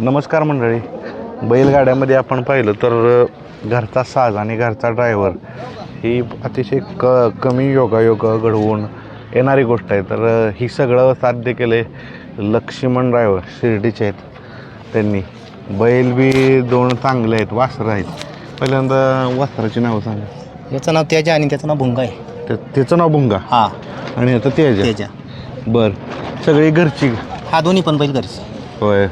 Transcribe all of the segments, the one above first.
नमस्कार मंडळी. बैलगाड्यामध्ये आपण पाहिलं तर घरचा साज आणि घरचा ड्रायव्हर ही अतिशय क कमी योगायोग घडवून येणारी गोष्ट आहे. तर ही सगळं साध्य केले लक्ष्मण ड्रायव्हर शिर्डीचे आहेत त्यांनी. बैल बी दोन चांगले आहेत वासरं आहेत. पहिल्यांदा वासराची नावं सांगा. याचं नाव तेजा आणि त्याचं नाव भुंगा आहे. ते त्याचं नाव भुंगा? हा. आणि आता तेज तेजा बर. सगळी घरची? हा दोन्ही पण बैल घरीच. होय.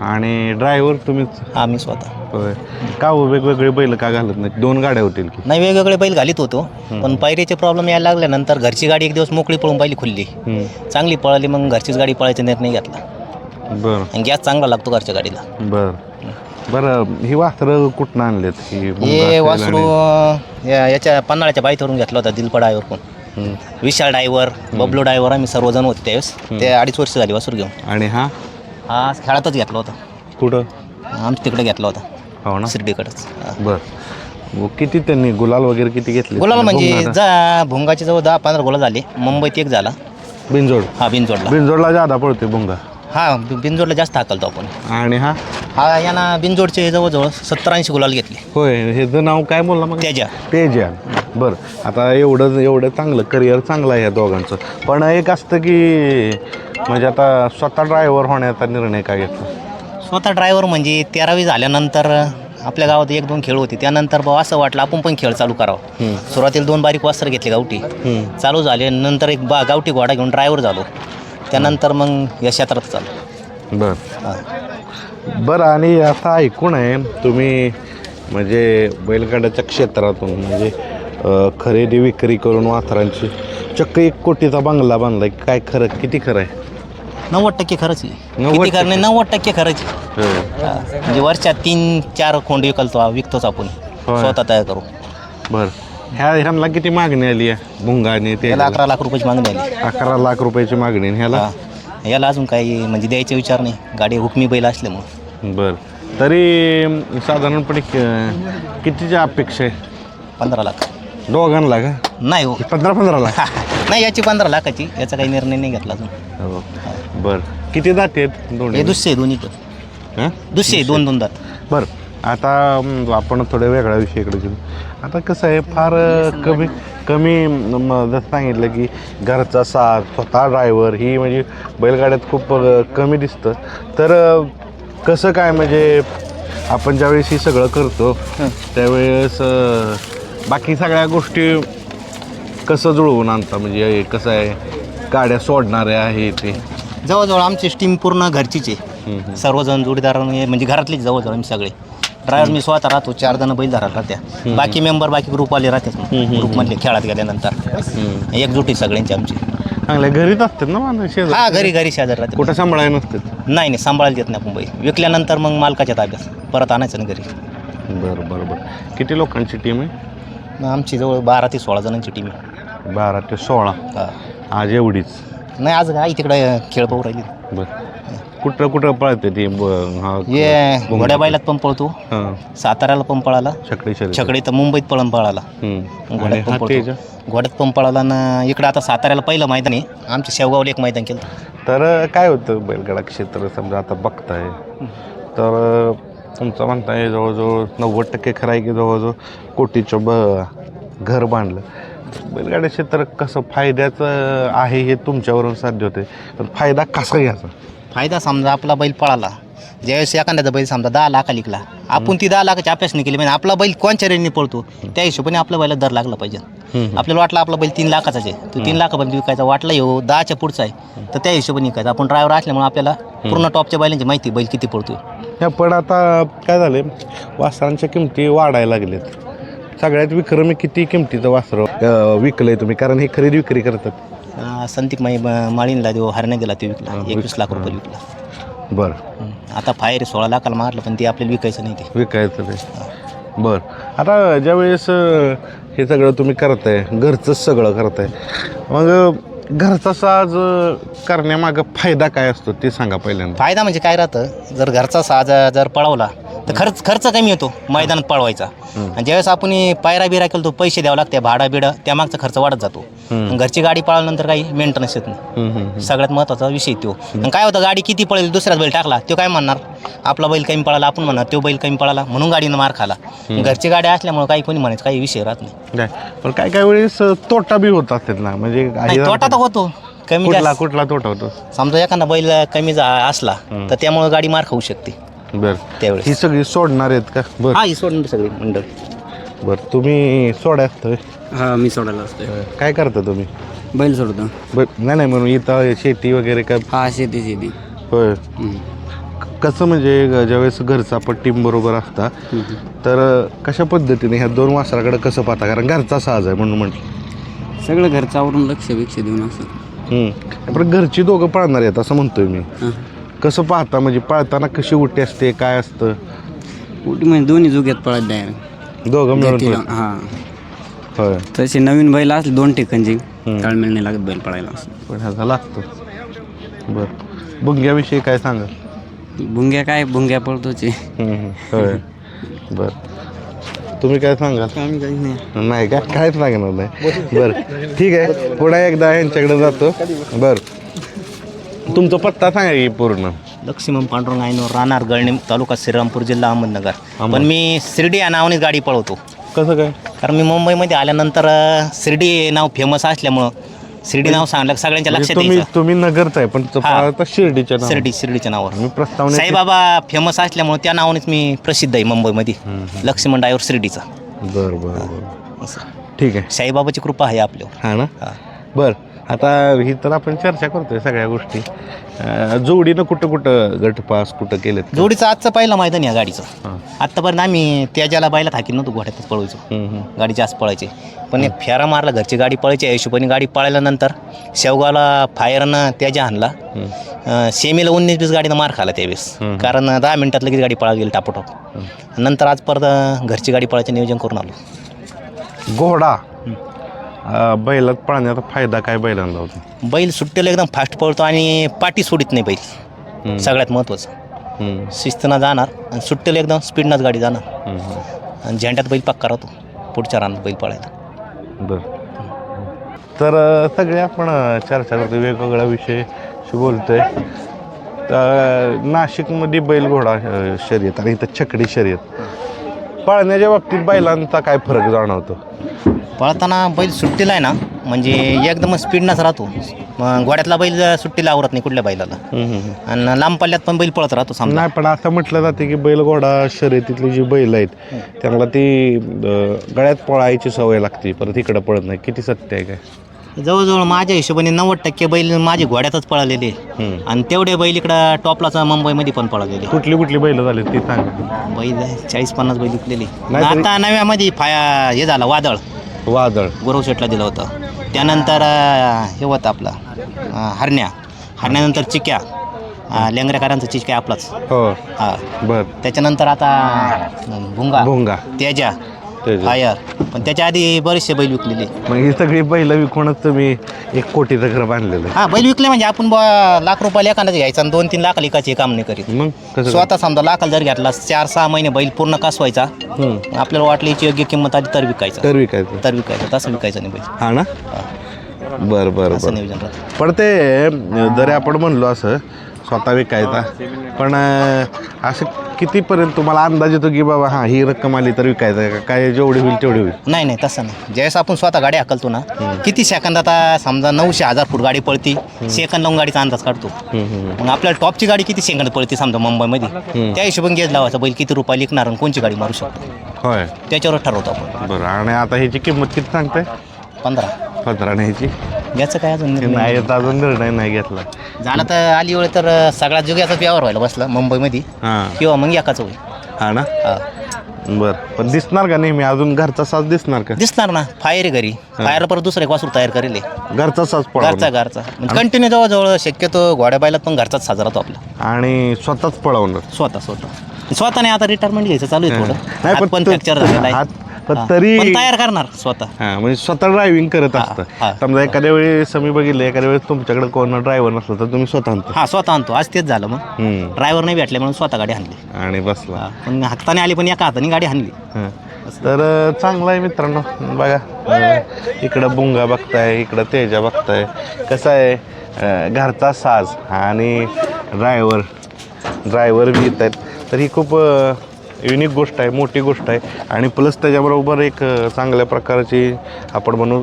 आणि ड्रायव्हर तुम्हीच हा मी स्वतः. होय. का हो वेगवेगळे बैल का घालत नाही दोन गाड्या होतील की? नाही वेगवेगळे बैल घालीत होतो. पण पायरीचे प्रॉब्लेम यायला लागल्यानंतर घरची गाडी एक दिवस मोकळी पळून पाहिली खुलली. हम्म. चांगली पळाली मग घरचीच गाडी पळायचा निर्णय घेतला. बर. आणि गॅस चांगला लागतो घरच्या गाडीला. बर. बरं ही वासरं कुठनं आणलेत? ही मुंगा असेल वासरू या- याच्या पन्हाळ्याच्या बाईतवरून घेतला होता दिलपा डायव्हर पण हम्म. विशाल डायव्हर बबलू डायव्हर आम्ही सर्वजण होते त्यावेळेस. ते अडीच वर्ष झाली वासूर घेऊन. आणि हा? हा खेळातच घेतला होता. कुठं? आमच्या तिकडे घेतला होता. हो ना? शिर्डीकडेच. हा. बर. व किती त्यांनी गुलाल वगैरे किती घेतले? गुलाल म्हणजे? जा भुंगाचे जवळ दहा पंधरा गोला झाले. मुंबईत एक झाला. बिनजोड? हा बिनजोडला. बिनजोडला जादा पडते भुंगा. हा बि- बिनजोडला जास्त हाकलतो आपण. आणि हा? हा यांना बिनजोडचे जवळजवळ सत्तर ऐंशी गुलाल घेतले. होय ह्याचं नाव काय बोलला मग? त्याच्या तेज. आहे बरं आता एवढं एवढं चांगलं करिअर चांगलं आहे या दोघांचं. पण एक असतं की म्हणजे आता स्वतः ड्रायव्हर होण्याचा निर्णय काय घेतला? स्वतः ड्रायव्हर म्हणजे तेरावी झाल्यानंतर आपल्या गावात एक दोन खेळ होते. त्यानंतर भाऊ असं वाटलं आपण पण खेळ चालू करावं. सुरुवातीला दोन बारीक वास्तर घेतले गावठी. चालू झाले नंतर एक बा गावठी घोडा घेऊन ड्रायव्हर झालो. त्यानंतर मग या क्षेत्रात चालू. बरं. हा. बरं आणि असं ऐकून आहे तुम्ही म्हणजे बैलगाड्याच्या क्षेत्रातून म्हणजे अं, खरेदी विक्री करून वासरांची चक्क एक कोटीचा बंगला बांधलाय. काय खरं किती खरं आहे? नव्वद टक्के खरंच आहे. नव्वद किती करणे नव्वद टक्के खरंच आहे. हा. म्हणजे वर्षात तीन चार खोंड विकलतो विकतोच आपण. होय. स्वतः तयार करू. बरं. ह्या ह्यांना किती मागणी आली आहे भुंगाने ते अकरा लाख रुपयाची मागणी आली. अकरा लाख रुपयाची मागणी आणि ह्याला? हा. याला अजून काही म्हणजे द्यायचा विचार नाही. गाडी हुकमी बैल असल्यामुळं. बर. तरी अं, साधारणपणे क- कितीच्या अपेक्षा आहे? पंधरा लाख. दोघांना का? नाही हो. पंधरा पंधरा लाख? नाही याची पंधरा लाखाची. याचा काही निर्णय नाही घेतला अजून. हो. बर. किती जाते आहेत हे दोन्ही दुसरे आहे दोन्ही पण हां? दुसरे आहे, दोन दोन दात. बरं. आता आपण थोड्या वेगळ्या विषयाकडे घेऊ आता कसं आहे फार कमी कमी जसं सांगितलं की घरचा साथ स्वतः ड्रायव्हर ही म्हणजे बैलगाड्यात खूप कमी दिसतं. तर कसं काय म्हणजे आपण ज्यावेळेस हे सगळं करतो त्यावेळेस बाकी सगळ्या गोष्टी कसं जुळवून आणता? म्हणजे कसं आहे गाड्या सोडणारे आहे ते जवळजवळ आमची टीम पूर्ण घरचीच आहे. सर्वजण जोडीदार म्हणजे घरातलेच जवळजवळ आम्ही सगळे. ड्रायव्हर मी स्वतः राहतो चार जण बैल धरात राहत्या बाकी मेंबर बाकी ग्रुपवाले राहतात ग्रुपमधले खेळात गेल्यानंतर. एकजुटी सगळ्यांची आमची. चांगल्या. घरीच असतात ना माणसं शेजार? हा घरी घरी शेजार राहते कुठं सांभाळायला नसतात? नाही नाही सांभाळायला देत नाही आपण बैल. विकल्यानंतर मग मालकाच्या ताब्यात परत आणायचं ना घरी. बरं बरं बरं. किती लोकांची टीम आहे? मग आमची जवळ बारा ते सोळा जणांची टीम आहे. बारा ते सोळा. हा. आज एवढीच. नाही आज काय तिकडे खेळ पाहू राहिली. बरं. कुठं कुठं पळते ती ब- हा घोड्या बैलात पण पळतो. हां. साताऱ्याला पण पळाला. छकडी शर्यत. छकडे तर मुंबईत पळून पळाला. हम्म. आणि घोड्यात हा पण पळतो घोड्यात पण पळाला ना इकडं आता साताऱ्याला पहिलं मैदान आहे. आमच्या शेवगावला एक मैदान केलं. तर काय होतं बैलगाडा क्षेत्र? समजा आता बघताय. तर तुमचं म्हणताय जवळजवळ नव्वद टक्के खरं आहे की जवळजवळ कोटीचं ब घर बांधलं. बैलगाड्या क्षेत्र कसं फायद्याचं आहे हे तुमच्यावरून साध्य होते पण फायदा कसा घ्यायचा? फायदा समजा आपला बैल पळाला. ज्यावेळेस एखाद्याचा बैल समजा दहा लाखा लिखला आपण ती दहा लाखाची अभ्यास नाही केली म्हणजे आपला बैल कोणच्या रेंजने पळतो त्या हिशोबाने आपल्या बैला दर लागला पाहिजे. आपल्याला वाटलं आपला बैल तीन लाखाचाच आहे. तो तीन लाखापर्यंत विकायचा वाटला येऊ दहाच्या पुढचा आहे. तर त्या हिशोबाने विकायचा. आपण ड्रायव्हर असल्यामुळे आपल्याला पूर्ण टॉपच्या बैलांची माहिती बैल किती पळतो या पण आता काय झाले वासरांच्या किमती वाढायला लागल्यात सगळ्यात विक्रमी किती किमतीचं वासर विकलंय तुम्ही? कारण हे खरेदी विक्री करतात. संतिक माई माळीनला देऊ हरण्या गेला ते विकला एकवीस लाख रुपये विकला बरं हं. आता फायर सोळा लाखाला मारलं पण ते आपल्याला विकायचं नाही ते विकायचं ते बरं आता ज्यावेळेस अं, हे सगळं तुम्ही करताय घरचंच सगळं करताय मग अं, घरचा साज अं, करण्यामागं फायदा काय असतो ते सांगा पहिल्यांदा फायदा म्हणजे काय राहतं जर घरचा साज जर पळवला तर खर्च खर्च कमी येतो मैदानात पळवायचा. आणि ज्यावेळेस आपण हे पायरा बिरा केला तो पैसे द्यावं लागते भाडा बिडा त्यामागचा खर्च वाढत जातो. आणि घरची गाडी पळाल्यानंतर काही मेंटेनन्स येत नाही. सगळ्यात महत्त्वाचा विषय तो. आणि काय होतं गाडी किती पळेल दुसऱ्याच बैल टाकला तो काय म्हणणार? आपला बैल कमी पळाला आपण म्हणणार तो बैल कमी पळाला म्हणून गाडीनं मार खाला. घरची गाडी असल्यामुळे काही कोणी म्हणायचं काही विषय राहत नाही. पण काय काय वेळेस तोटा बी होत असेल ना म्हणजे नाही तोटा तर होतो. कमी कुठला जास्त. कुठला तोटा होतो? समजा एखादा बैल कमी जा असला तर त्यामुळे गाडी मार खाऊ शकते. बर. त्यावेळेस. ही सगळी सोडणार आहेत का? बर. हा ही सोडून सगळी मंडळ. बर तुम्ही सोडायचं हा मी सोडायला असतोय. काय करता तुम्ही? बैल सोडतो. बर नाही नाही म्हणून इथं शेती वगैरे काय हा शेती शेती. होय. क- कसं म्हणजे ज्यावेळेस घरचा आपण टीम बरोबर असता तर कशा पद्धतीने ह्या दोन वासराकडे कसं पाहता? कारण घरचा साज आहे म्हणून म्हटलं. सगळं घरच्यावरून लक्ष बिक्ष देऊन असं. हम्म. पण घरची दोघं पळणार आहेत असं म्हणतोय मी. हा. कसं पाहता? म्हणजे पळताना कशी उटी असते? काय असतं? उटी म्हणजे दोन्ही जुग्यात पळत डायरेक्ट दोघं मिळून लावून हा. होय. तसे नवीन बैल असले दोन ठिकाणची ताळमेळ नाही लागत बैल पळायला. असं पण ह्याचा लागतो बर. बुंग्याविषयी काय सांगा भुंग्या काय? भुंग्या पळतोचे होय. बर. तुम्ही काय सांगाल? नाही. नाही का? काहीच लागणार नाही. बरं. ठीक आहे. पुन्हा एकदा यांच्याकडे जातो. बरं. तुमचा पत्ता सांगा की पूर्ण. लक्ष्मण पांडुरंग आयनवर राहणार गळणे तालुका श्रीरामपूर जिल्हा अहमदनगर. पण मी शिर्डी या नावानेच गाडी पळवतो. कसं काय? कारण मी मुंबईमध्ये आल्यानंतर अ, शिर्डी हे नाव फेमस असल्यामुळं शिर्डी नाव सांगलं की सगळ्यांच्या म्हणजे लक्षात तुम्ही यायचं. तुम्ही नगरचा आहे पण तो हा. शिर्डीच्या नावाने. शिर्डी शिर्डीच्या नावावर. मी प्रस्तावने साईबाबा फेमस असल्यामुळे त्या नावानेच मी प्रसिद्ध आहे मुंबईमध्ये. लक्ष्मण डायवर शिर्डीचा. बरं बरं बरं. असं. ठीक आहे. साईबाबाची कृपा आहे आपल्यावर. हा ना? हा. बर. आता ही तर आपण चर्चा करतोय सगळ्या गोष्टी. अं, जोडीनं कुठं कुठं गटपास कुठं केलेत? का? जोडीचं आजचं पहिलं मैदान या गाडीचं. आत्तापर्यंत आम्ही त्याच्याला बायला थाकीत नव्हतो घोड्यातच पळवायचो हम्म, हम्म. गाडी जास्त पळायची. पण एक फेरा मारला घरची गाडी पळायची या हिशोबाने गाडी पळाल्यानंतर शेवगावला फायरनं त्याच्या आणला. अं, सेमीला उन्नीस बीस गाडीनं मार खाला त्यावेळेस. कारण दहा मिनिटात लगेच गाडी पळा गेली टापोटाप. नंतर आज परत अं, घरची गाडी पळायचं नियोजन करून आलो. घोडा. बैलात पळण्याचा फायदा काय बैलांना होतो? बैल सुट्टीला एकदम फास्ट पळतो आणि पाठी सोडित नाही बैल. सगळ्यात महत्त्वाचं हम्म, शिस्तीनं जाणार आणि सुट्टीला एकदम स्पीडनंच गाडी जाणार. हम्म. आणि झेंड्यात बैल पक्का राहतो. पुढच्या रानात बैल पळायला. बर. तर अ, सगळे आपण अ, चर्चा करतो वेगवेगळ्या विषयाशी बोलतोय. तर नाशिकमध्ये बैलघोडा अ, शर्यत आणि इथं छकडी शर्यत. पळण्याच्या बाबतीत बैलांचा काय फरक जाणवतो? पळताना बैल सुट्टीला आहे ना म्हणजे एकदम स्पीडनंच राहतो. मग घोड्यातला बैल सुट्टीला आवरत नाही कुठल्या बैलाला. आणि लांब पल्ल्यात पण बैल पळत राहतो समजा. नाही पण असं म्हटलं जाते की बैलघोडा शर्यतीतली जी बैल आहेत त्यांना ती अ, गळ्यात पळायची सवय लागते परत इकडं पळत नाही. किती सत्य आहे काय? जवळजवळ माझ्या हिशोबाने नव्वद टक्के बैल माझे घोड्यातच पळालेले हम्म. आणि तेवढे बैल इकडं टॉपलाच मुंबईमध्ये पण पळालेले कुठली कुठली बैल झाली ती सांगा. बैल चाळीस पन्नास बैल विकलेले नाही तरी- आता नव्यामध्ये फाया हे झालं वादळ. वादळ. गुरव शेटला दिलं होतं. त्यानंतर अं, हे होतं आपला अं, हरण्या. हरण्यानंतर चिक्या. अं, लेंगरेकरांचा चिक्या आपलाच. हो. हा. बर. त्याच्यानंतर आता अं, भुंगा. भोंगा. तेजा. फायर पण त्याच्या आधी बरेचसे बैल विकलेले. मग ही सगळी बैल विकूनच तुम्ही एक कोटीचं घर बांधलेलं हा बैल विकले म्हणजे आपण बुवा लाख रुपयाला एखादा घ्यायचा आणि दोन तीन लाख लिकाचे काम नाही करीत. आहे मग कसं स्वतः समजा लाखाला जर घेतला चार सहा महिने बैल पूर्ण कसवायचा हम्म. आपल्याला वाटली याची योग्य किंमत आली तर विकायचा. तर विकायचं. तर विकायचं तसं विकायचं नाही बैल. हा ना? बर बर असं बर. नियोजन राहतं. पण ते जरी आपण म्हणलो असं स्वतः विकायचा. पण अं, असं कितीपर्यंत तुम्हाला अंदाज येतो की बाबा हा ही रक्कम आली तर विकायचं का? काय जेवढी होईल तेवढी होईल? नाही नाही तसं नाही. ज्यावेळेस आपण स्वतः गाडी हाकलतो ना किती सेकंद आता समजा नऊशे हजार फूट गाडी पळती सेकंद लावून गाडीचा अंदाज काढतो. मग आपल्याला टॉपची गाडी किती सेकंद पळते समजा मुंबईमध्ये? त्या हिशोबाने गेज लावायचा बैल किती रुपये लिखणार आणि कोणची गाडी मारू शकतो? होय. त्याच्यावर ठरवतो आपण. बरं आणि आता ह्याची किंमत किती सांगताय? पंधरा. पंधरा ह्याची? याचं काय अजून निर्णय? नाही अजून निर्णय नाही घेतला. झालं तर आली वेळ तर सगळ्या जुग्याचाच व्यवहार व्हायला बसला मुंबईमध्ये. हां. किंवा मग एकाच होईल हा ना? हा. बर. पण दिसणार का नेहमी? अजून घरचा साज दिसणार का? दिसणार ना. फायर आहे घरी. फायर परत दुसरं एक वासरू तयार करेल घरचा साज घरचा घरचा. कंटिन्यू जवळजवळ शक्यतो घोड्या बैलात पण घरचाच साजरा राहतो आपला. आणि स्वतःच पळवणार. स्वतः स्वतः. स्वतःने आता रिटायरमेंट घ्यायचं चालू आहे थोडं. नाही हात पण तो- फ्रॅक्चर झालेला आहे. हात पण. तरी पण तयार करणार स्वतः. हा म्हणजे स्वतः ड्रायव्हिंग करत हा, असतं. समजा एखाद्या वेळेस मी बघितलं एखाद्या वेळेस तुमच्याकडे कोण ड्रायव्हर नसला तर तुम्ही स्वतः आणता. हा स्वतः आणतो. आज तेच झालं मग. हम्म. ड्रायव्हर नाही भेटले म्हणून स्वतः गाडी आणली. आणि बसला. हा, पण हाताने आली पण एका हाताने गाडी आणली. हं. तर अं, चांगलं आहे मित्रांनो. बघा अं, इकडं बुंगा बघताय इकडं तेजा बघताय. कसं आहे अं, घरचा साज आणि ड्रायव्हर ड्रायव्हर बी येत आहेत. तर ही खूप युनिक गोष्ट आहे मोठी गोष्ट आहे. आणि प्लस त्याच्याबरोबर एक चांगल्या प्रकारची आपण म्हणू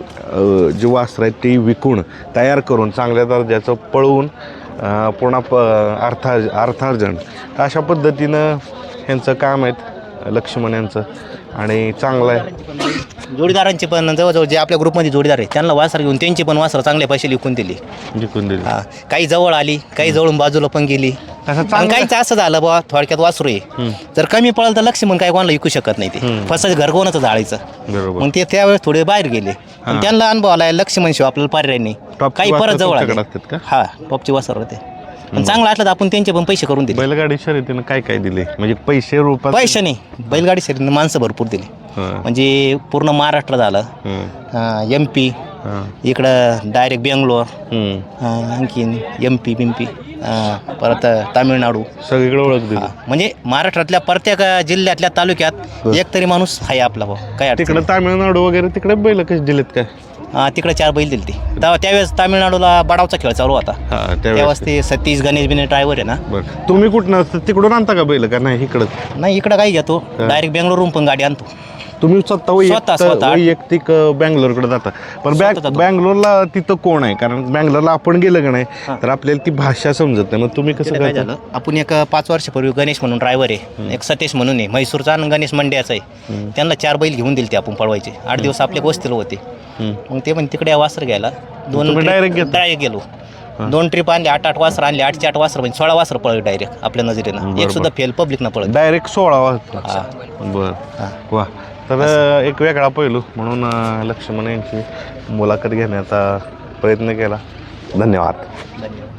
जी वास्त्र आहेत ती विकून तयार करून चांगल्या दर्जाचं पळवून पुन्हा प अर्था अर्थार्जन. अशा पद्धतीनं ह्यांचं काम आहेत लक्ष्मण यांचं. आणि चांगलं आहे. जोडीदारांचे पण जवळजवळ जे आपल्या ग्रुपमध्ये जोडीदार आहे त्यांना वासर घेऊन त्यांची पण वासर चांगले पैसे लिखून दिली. जिंकून दिली. हा काही जवळ आली काही जवळून बाजूला पण गेली. असं आणि चांगलं. काहीच असं झालं बाबा थोडक्यात वासरू आहे. जर कमी पळलं तर लक्ष्मण काय कोणाला विकू शकत नाही ते. फसत घर कोणाचं बरोबर. मग ते त्यावेळेस थोडे बाहेर गेले. पण त्यांना अनुभव आला लक्ष्मण शिव आपल्याला पर्याय नाही. टॉपची काही वासरं परत जवळ आले. तुमच्याकडे असतात का? हा टॉपची वासर होते. पण चांगलं असलं तर आपण त्यांचे पण पैसे करून दिले. बैलगाडी शर्यतीनं काय काय दिले? म्हणजे पैसे रूपात पैसे नाही. बैलगाडी शरीर माणसं भरपूर दिली. हं, म्हणजे पूर्ण महाराष्ट्र झालं. एम पी हं, इकडं डायरेक्ट बेंगलोर हं. अं, आणखीन एम पी परत तामिळनाडू. सगळीकडे ओळख हा, म्हणजे महाराष्ट्रातल्या प्रत्येक जिल्ह्यातल्या तालुक्यात एक तरी माणूस आहे आपला भाऊ. काय अडचण तिकडे तामिळनाडू वगैरे तिकडे बैल कशी दिलेत काय? नाही. हा, तिकडे चार बैल दिली ती तेव्हा त्यावेळेस तामिळनाडूला बडावचा खेळ चालू होता. हा त्यावेळेस त्यावेळेस ते सतीश गणेश बिने ड्रायव्हर आहे ना. बरं. तुम्ही कुठनं? तिकडून आणता का बैल? का नाही इकडं? नाही इकडं काही घेतो. डायरेक्ट बेंगलोरहून पण गाडी आणतो. तुम्ही स्वतः वैयक्तिक स्वतः. वैयक्तिक बँगलोरकडे जाता. पण स्वतः बँग जातो. बँगलोरला तिथं कोण आहे? कारण बँगलोरला आपण गेलं का नाही तर आपल्याला ती भाषा समजत नाही. मग तुम्ही कसं काय करता? झालं? आपण एक पाच वर्षापूर्वी गणेश म्हणून ड्रायव्हर आहे. एक सतीश म्हणून आहे. म्हैसूरचा आणि गणेश मंड्याचा आहे. त्यांना चार बैल घेऊन दिले ते आपण पळवायचे. आठ दिवस आपल्या वस्तीला होते. मग ते पण तिकडे वासर घ्यायला. दोन तुम्ही direct घेता? डायरेक्ट गेलो. दोन ट्रिप आणले आठ आठ वासर आणले आठचे आठ वासर म्हणजे सोळा वासर पळले डायरेक्ट आपल्या नजरेनं. एक सुद्धा फेल पब्लिकनं पळत. डायरेक्ट सोळा वाजता बर. वा. तर एक वेगळा पैलू म्हणून लक्ष्मण यांची मुलाखत घेण्याचा प्रयत्न केला. धन्यवाद. धन्यवाद.